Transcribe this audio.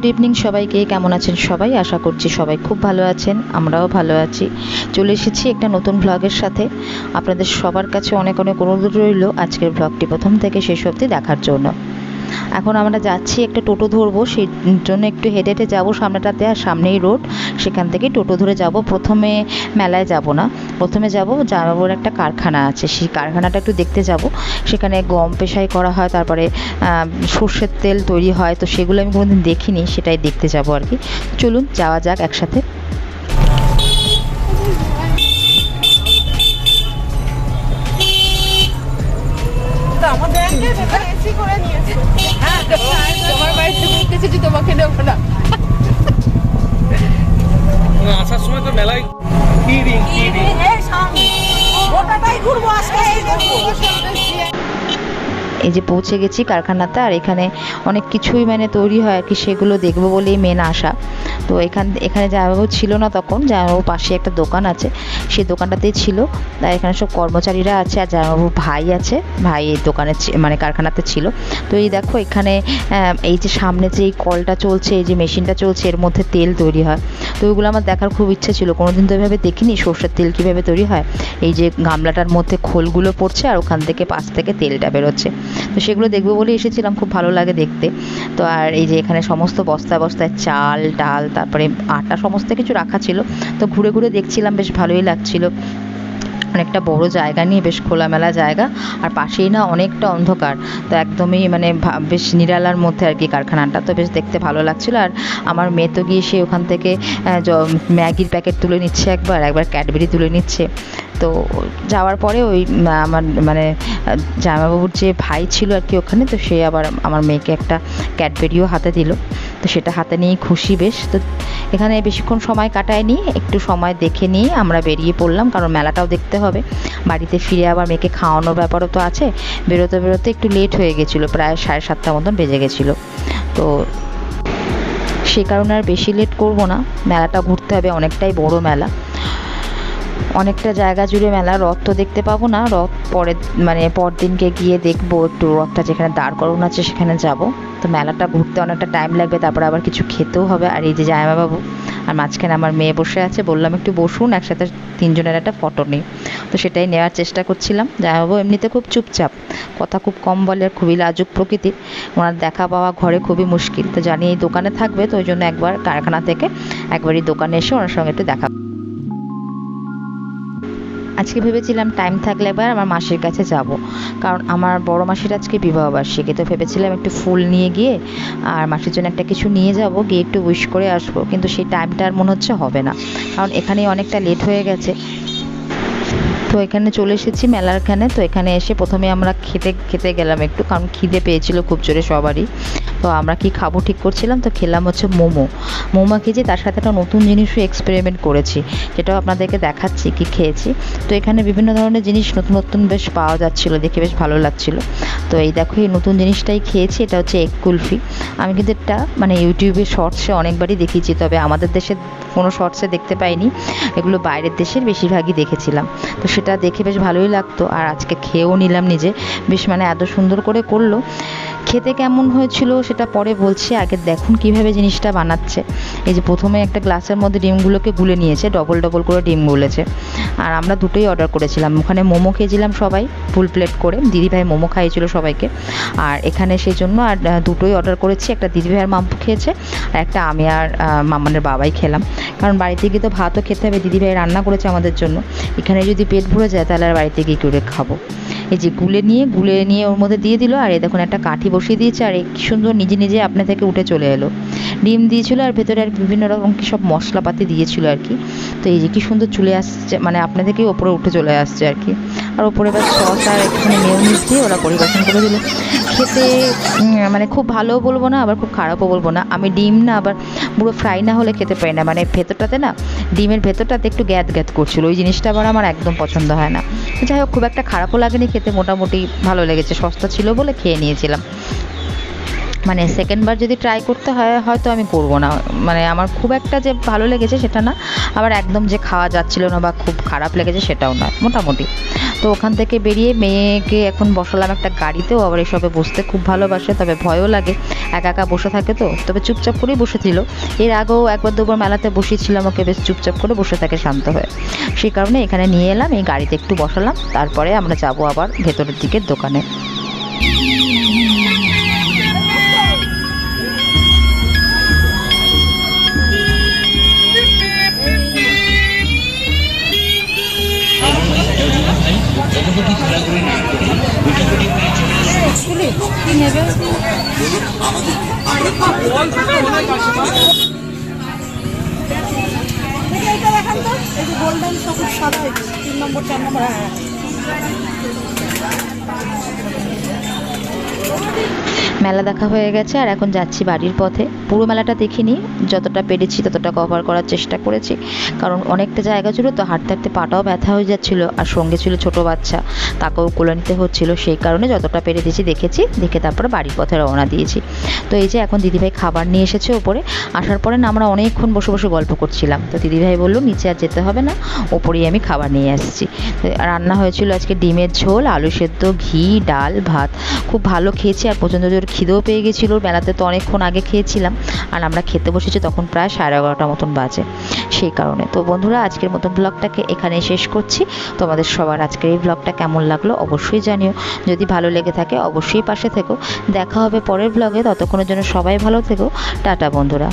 Good evening সবাইকে, কেমন আছেন সবাই? আশা করছি সবাই খুব ভালো আছেন, আমরাও ভালো আছি। চলে এসেছি একটা নতুন ব্লগের সাথে। আপনাদের সবার কাছে অনেক অনেক অনুরোধ রইল আজকের ব্লগটি প্রথম থেকে শেষ অবধি দেখার জন্য। এখন আমরা যাচ্ছি একটা টোটো ধরবো, সেই জন্য একটু হেঁটে হেঁটে যাব সামনেটাতে আর সামনেই রোড, সেখান থেকে টোটো ধরে যাব। প্রথমে মেলায় যাব না, প্রথমে যাব জামাবুর একটা কারখানা আছে, সেই কারখানাটা একটু দেখতে যাব। সেখানে গম পেশাই করা হয়, তারপরে সর্ষের তেল তৈরি হয়, তো সেগুলো আমি কোনোদিন দেখিনি, সেটাই দেখতে যাব আর কি। চলুন, যাওয়া যাক একসাথে। তোমার বাড়িতে ঘুরতে এসেছি তোমাকে নেব না। না, আসার সময় তো মেলায় কি রিং কি রিং গোটাটাই ঘুরবো আজকে। এই যে পৌঁছে গেছি কারখানাতে, আর এখানে অনেক কিছুই মানে তৈরি হয় আর কি, সেগুলো দেখব বলেই মেন আসা তো এখান, এখানে জামাইবাবু ছিল না তখন জামাইবাবুর পাশে একটা দোকান আছে, সেই দোকানটাতেই ছিল। তাই এখানে সব কর্মচারীরা আছে আর জামাইবাবুর ভাই আছে, ভাই এই দোকানে মানে কারখানাতে ছিল। তো এই দেখো এখানে এই যে সামনে যে এই কলটা চলছে, এই যে মেশিনটা চলছে, এর মধ্যে তেল তৈরি হয়। তো ওইগুলো আমার দেখার খুব ইচ্ছে ছিল, কোনোদিন তো এভাবে দেখিনি, সর্ষের তেল কীভাবে তৈরি হয়। এই যে গামলাটার মধ্যে খোলগুলো পড়ছে, আর ওখান থেকে পাশ থেকে তেলটা বেরোচ্ছে। তো সেগুলো দেখব বলে এসেছিলাম, খুব ভালো লাগে দেখতে। তো আর এই যে এখানে সমস্ত বস্তায় বস্তায় চাল, ডাল, তারপরে আটা, সমস্ত কিছু রাখা ছিল। তো ঘুরে ঘুরে দেখছিলাম, বেশ ভালোই লাগছিল। অনেকটা বড় জায়গা নিয়ে বেশ খোলামেলা জায়গা, আর পাশেই না অনেকটা অন্ধকার। তো একদমই মানে বেশ নিরালার মধ্যে আর কি কারখানাটা। তো বেশ দেখতে ভালো লাগছিল। আর আমার মেয়ে তো গিয়ে সে ওখান থেকে ম্যাগির প্যাকেট তুলে নিচ্ছে একবার একবার ক্যাডবেরি তুলে নিচ্ছে। তো যাওয়ার পরে ওই আমার মানে জামাইবাবুর যে ভাই ছিল আর কি ওখানে, তো সে আবার আমার মেয়েকে একটা ক্যাডবেরিও হাতে দিল। তো সেটা হাতে নিয়ে খুশি বেশ। তো এখানে বেশিক্ষণ সময় কাটায়নি, একটু সময় দেখে নিয়ে আমরা বেরিয়ে পড়লাম, কারণ মেলাটাও দেখতে হবে। বাড়িতে ফিরে আবার মেয়েকে খাওয়ানোর ব্যাপারও তো আছে। বেরোতে বেরোতে একটু লেট হয়ে গেছিল, প্রায় সাড়ে সাতটার মতন বেজে গেছিল। তো সে কারণে আর বেশি লেট করব না। মেলাটা ঘুরতে হবে, অনেকটাই বড় মেলা। অনেকটা জায়গা জুড়ে মেলা রথ তো দেখতে পাবো না। রথ পরে মানে পরদিনকে গিয়ে দেখব, একটু রথটা যেখানে দাঁড় করানো আছে সেখানে যাব। তো মেলাটা ঘুরতে অনেকটা টাইম লাগবে, তারপরে আবার কিছু খেতেও হবে। আর এই যে জামাইবাবু আর মাঝখানে আমার মেয়ে বসে আছে, বললাম একটু বসুন, একসাথে তিনজনের একটা ফটো নিই। তো সেটাই নেওয়ার চেষ্টা করছিলাম। জামাইবাবু এমনিতে খুব চুপচাপ, কথা খুব কম বলে আর খুবই লাজুক প্রকৃতির। ওনার দেখা পাওয়া ঘরে খুবই মুশকিল। তো জানি এই দোকানে থাকবে, তো ওই জন্য একবার কারখানা থেকে একবারই দোকানে এসে ওনার সঙ্গে একটু দেখা আজকে ভেবেছিলাম টাইম থাকলে একবার আমার মাসির কাছে যাব। কারণ আমার বড় মাসির আজকে বিবাহবার্ষিকী তো ভেবেছিলাম একটু ফুল নিয়ে গিয়ে আর মাসির জন্য একটা কিছু নিয়ে যাব, গিয়ে একটু উইশ করে আসব, কিন্তু সেই টাইমটা আর মনে হচ্ছে হবে না। কারণ এখানেই অনেকটা লেট হয়ে গেছে। তো এখানে চলে এসেছি মেলার মেলারখানে তো এখানে এসে প্রথমে আমরা খেতে খেতে গেলাম একটু, কারণ খিদে পেয়েছিল খুব জোরে সবারই। তো আমরা কি খাব ঠিক করছিলাম? তো খেলাম হচ্ছে মোমো। মোমো খেয়েছি, তার সাথে একটা নতুন জিনিসও এক্সপেরিমেন্ট করেছি, যেটাও আপনাদেরকে দেখাচ্ছি কি খেয়েছি। তো এখানে বিভিন্ন ধরনের জিনিস নতুন নতুন বেশ পাওয়া যাচ্ছিল, দেখে বেশ ভালো লাগছিল। তো এই দেখো, এই নতুন জিনিসটাই খেয়েছি, এটা হচ্ছে এগ কুলফি। আমি কিন্তু এটা মানে ইউটিউবে শর্টসে অনেকবারই দেখেছি তবে আমাদের দেশের কোনো শর্টসে দেখতে পাইনি। এগুলো বাইরের দেশের বেশিরভাগই দেখেছিলাম। তো সেটা দেখে বেশ ভালোই লাগতো, আর আজকে খেয়েও নিলাম নিজে। বেশ মানে এত সুন্দর করে করল। খেতে কেমন হয়েছিল সেটা পরে বলছি, আগে দেখুন কীভাবে জিনিসটা বানাচ্ছে। এই যে প্রথমে একটা গ্লাসের মধ্যে ডিমগুলোকে গুলে নিয়েছে ডবল ডবল করে ডিম গুলেছে। আর আমরা দুটোই অর্ডার করেছিলাম। ওখানে মোমো খেয়েছিলাম সবাই ফুল প্লেট করে। দিদিভাই মোমো খাইয়েছিল সবাইকে। আর এখানে সেই জন্য আর দুটোই অর্ডার করেছি। একটা দিদিভাই আর মাম্পু খেয়েছে, আর একটা আমি আর মামানের বাবাই খেলাম। কারণ বাড়িতে গিয়ে তো ভাতও খেতে হবে, দিদিভাই রান্না করেছে আমাদের জন্য। এখানে যদি পেট ভরে যায়, তাহলে আর বাড়িতে গিয়ে করে খাব? এই যে গুলে নিয়ে গুলে নিয়ে ওর মধ্যে দিয়ে দিল, আর এই দেখুন একটা কাঠি বসিয়ে দিয়েছে, আর কি সুন্দর নিজে নিজে আপনা থেকে উঠে চলে এলো। ডিম দিয়েছিল, আর ভেতরে আর বিভিন্ন রকম কি সব মশলাপাতি দিয়েছিল আর কি। তো এই যে কি সুন্দর চলে আসছে মানে আপনা থেকেই ওপরে উঠে চলে আসছে আর কি। আর ওপরে এবার সস আর একটুখানি মেয়নিজ দিয়ে ওরা পরিবেশন করে দিল। খেতে মানে খুব ভালোও বলব না, আবার খুব খারাপও বলব না। আমি ডিম না, আবার পুরো ফ্রাই না হলে খেতে পারি না। মানে ভেতরটাতে না ডিমের ভেতরটাতে একটু গ্যাদ গ্যাদ করছিল। ওই জিনিসটা আবার আমার একদম পছন্দ হয় না। যাই হোক, খুব একটা খারাপও লাগেনি খেতে। মোটামুটি ভালো লেগেছে। সস্তা ছিল বলে খেয়ে নিয়েছিলাম। মানে সেকেন্ডবার যদি ট্রাই করতে হয়, হয়তো আমি করব না। মানে আমার খুব একটা যে ভালো লেগেছে সেটা না। আবার একদম যে খাওয়া যাচ্ছিল না বা খুব খারাপ লেগেছে সেটাও নয়, মোটামুটি। তো ওখান থেকে বেরিয়ে মেয়েকে এখন বসালাম একটা গাড়িতেও। আবার এসবে বসতে খুব ভালোবাসে, তবে ভয়ও লাগে। একা একা বসে থাকে তো, তবে চুপচাপ করেই বসেছিল। এর আগেও একবার দুবার মেলাতে বসিয়েছিলাম ওকে বেশ চুপচাপ করে বসে থাকে শান্ত হয়ে। সেই কারণে এখানে নিয়ে এলাম, এই গাড়িতে একটু বসালাম। তারপরে আমরা যাব আবার ভেতরের দিকের দোকানে। যে গোল্ডেন সবুজ সাদা তিন নম্বর চার নম্বর হ্যাঁ। মেলা দেখা হয়ে গেছে আর এখন যাচ্ছি বাড়ির পথে। পুরো মেলাটা দেখিনি, যতটা পেরেছি ততটা কভার করার চেষ্টা করেছি। কারণ অনেকটা জায়গা ছিল তো হাঁটতে হাঁটতে পাটাও ব্যথা হয়ে যাচ্ছিল আর সঙ্গে ছিল ছোট বাচ্চা। তাকেও কোলে নিতে হচ্ছিল, সেই কারণে যতটা পেরে দিয়েছি দেখেছি, দেখে তারপরে বাড়ির পথে রওনা দিয়েছি। তো এই যে এখন দিদিভাই খাবার নিয়ে এসেছে ওপরে, আসার পরে না আমরা অনেকক্ষণ বসে বসে গল্প করছিলাম। তো দিদিভাই বলল, নিচে আর যেতে হবে না, ওপরেই আমি খাবার নিয়ে আসছি। রান্না হয়েছিল আজকে ডিমের ঝোল, আলু সেদ্ধ, ঘি, ডাল, ভাত। খুব ভালো খেয়েছি, আর প্রচণ্ড জোর খিদেও পেয়ে গেছিল মেলাতে তো অনেকক্ষণ আগে খেয়েছিলাম, আর আমরা খেতে বসেছি তখন প্রায় সাড়ে এগারোটা মতন বাজে সেই কারণে। তো বন্ধুরা, আজকের মতন ব্লগটাকে এখানে শেষ করছি। তোমাদের সবার আজকের এই ব্লগটা কেমন লাগল অবশ্যই জানিও। যদি ভালো লেগে থাকে অবশ্যই পাশে থেকো। দেখা হবে পরের ব্লগে। ততক্ষণের জন্য সবাই ভালো থেকো। টাটা বন্ধুরা।